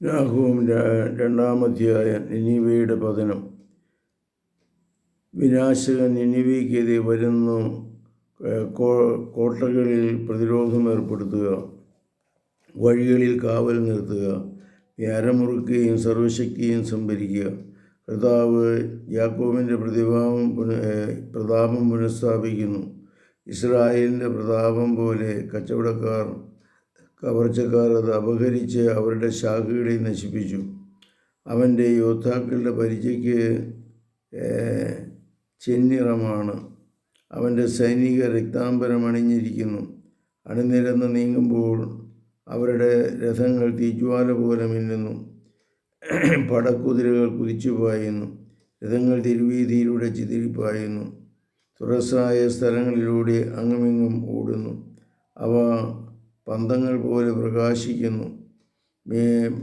രാഹുവും രണ്ടാമധ്യായ നിനിവയുടെ പതനം. വിനാശകൻ നിനിവയ്ക്കെതിരെ വരുന്നു. കോട്ടകളിൽ പ്രതിരോധം ഏർപ്പെടുത്തുക. വഴികളിൽ കാവൽ നിർത്തുക. വ്യാരമുറുക്കുകയും സർവശക്തിയും സംഭരിക്കുക. കർത്താവ് യാക്കോബിന്റെ പ്രതിഭാവം പ്രതാപം പുനഃസ്ഥാപിക്കുന്നു. ഇസ്രായേലിന്റെ പ്രതാപം പോലെ കച്ചവടക്കാർ കവർച്ചക്കാർ അത് അപഹരിച്ച് അവരുടെ ശാഖകളെ നശിപ്പിച്ചു. അവന്റെ യോദ്ധാക്കളുടെ പരിചയ്ക്ക് ചെന്നിറമാണ്. അവന്റെ സൈനിക രക്താംബരം അണിഞ്ഞിരിക്കുന്നു അണിനിരന്ന് നീങ്ങുമ്പോൾ അവരുടെ രഥങ്ങൾ തീജ്വാല പോലെ മിന്നുന്നു. പടക്കുതിരകൾ കുതിച്ചു പായുന്നു. രഥങ്ങൾ തിരുവീതിയിലൂടെ ചിതിരിപ്പായുന്നു തുറസായ സ്ഥലങ്ങളിലൂടെ അങ്ങുമിങ്ങും ഓടുന്നു. അവ പന്തങ്ങൾ പോലെ പ്രകാശിക്കുന്നു.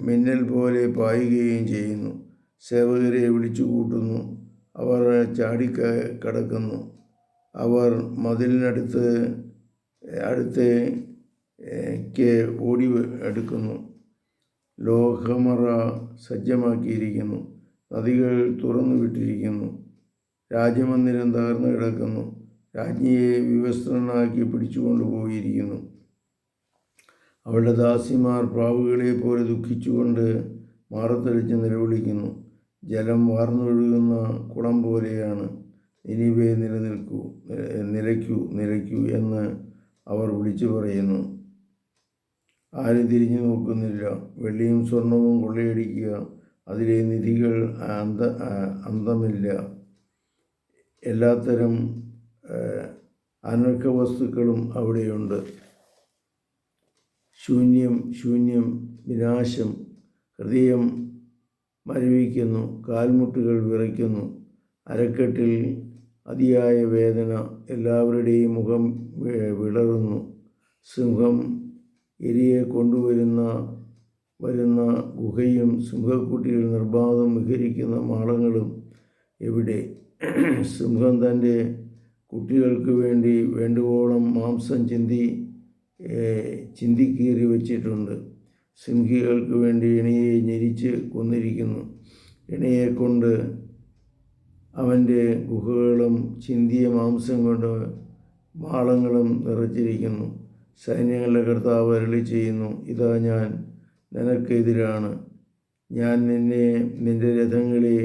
മിന്നൽ പോലെ പായുകയും ചെയ്യുന്നു. സേവകരെ വിളിച്ചു കൂട്ടുന്നു അവർ ചാടി കിടക്കുന്നു അവർ മതിലിനടുത്ത് അടുത്തേക്ക് ഓടി എടുക്കുന്നു ലോഹമറ സജ്ജമാക്കിയിരിക്കുന്നു. നദികൾ തുറന്നു വിട്ടിരിക്കുന്നു. രാജമന്ദിരം തകർന്നു കിടക്കുന്നു. രാജ്ഞിയെ വിവസ്ത്രനാക്കി പിടിച്ചുകൊണ്ട് പോയിരിക്കുന്നു അവളുടെ ദാസിമാർ പ്രാവുകളെ പോലെ ദുഃഖിച്ചുകൊണ്ട് മാറത്തടിച്ച് നിലവിളിക്കുന്നു. ജലം വാർന്നൊഴുകുന്ന കുളം പോലെയാണ്. ഇനിവേ നിലനിൽക്കൂ നിലയ്ക്കൂ നിലയ്ക്കൂ എന്ന് അവർ വിളിച്ചു പറയുന്നു. ആരും തിരിഞ്ഞു നോക്കുന്നില്ല. വെള്ളിയും സ്വർണവും കൊള്ളയടിക്കുക. അതിലെ നിധികൾ അന്ത അന്തമില്ല. എല്ലാത്തരം അനർഘ വസ്തുക്കളും അവിടെയുണ്ട്. ശൂന്യം ശൂന്യം വിനാശം ഹൃദയം മരവിക്കുന്നു കാൽമുട്ടുകൾ വിറയ്ക്കുന്നു അരക്കെട്ടിൽ അതിയായ വേദന എല്ലാവരുടെയും മുഖം വിളറുന്നു. സിംഹം എരിയെ കൊണ്ടുവരുന്ന വരുന്ന ഗുഹയും സിംഹക്കുട്ടികൾ നിർബാധം വിഹരിക്കുന്ന മാളങ്ങളും എവിടെ? സിംഹം തന്റെ കുട്ടികൾക്ക് വേണ്ടി വേണ്ടുവോളം മാംസം ചിന്തി ചിന്തിക്കീറി വച്ചിട്ടുണ്ട്. സിംഹികൾക്ക് വേണ്ടി ഇണയെ ഞെരിച്ച് കൊന്നിരിക്കുന്നു. ഇണയെ കൊണ്ട് അവന്റെ ഗുഹകളും ചിന്തിയ മാംസം കൊണ്ട് മാളങ്ങളും നിറച്ചിരിക്കുന്നു. സൈന്യങ്ങളുടെ കർത്താവ് അരളി ചെയ്യുന്നു ഇതാ ഞാൻ നിനക്കെതിരാണ്. ഞാൻ നിന്നെ നിന്റെ രഥങ്ങളെ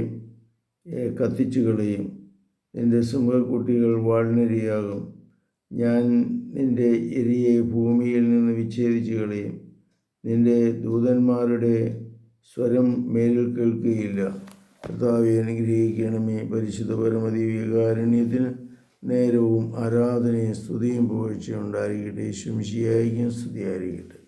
കത്തിച്ചു കളയും നിന്റെ സിംഹക്കുട്ടികൾ വാൾനിരയാകും. ഞാൻ നിന്റെ എരിയെ ഭൂമിയിൽ നിന്ന് വിച്ഛേദിച്ചു കളയും. നിന്റെ ദൂതന്മാരുടെ സ്വരം മേലിൽ കേൾക്കുകയില്ല. കർത്താവെ അനുഗ്രഹിക്കണമേ. പരിശുദ്ധ പരമതി വികാരണ്യത്തിന് നേരവും ആരാധനയും സ്തുതിയും പുകഴ്ചയും ഉണ്ടായിരിക്കട്ടെ. ശുംശിയായിരിക്കും സ്തുതിയായിരിക്കട്ടെ.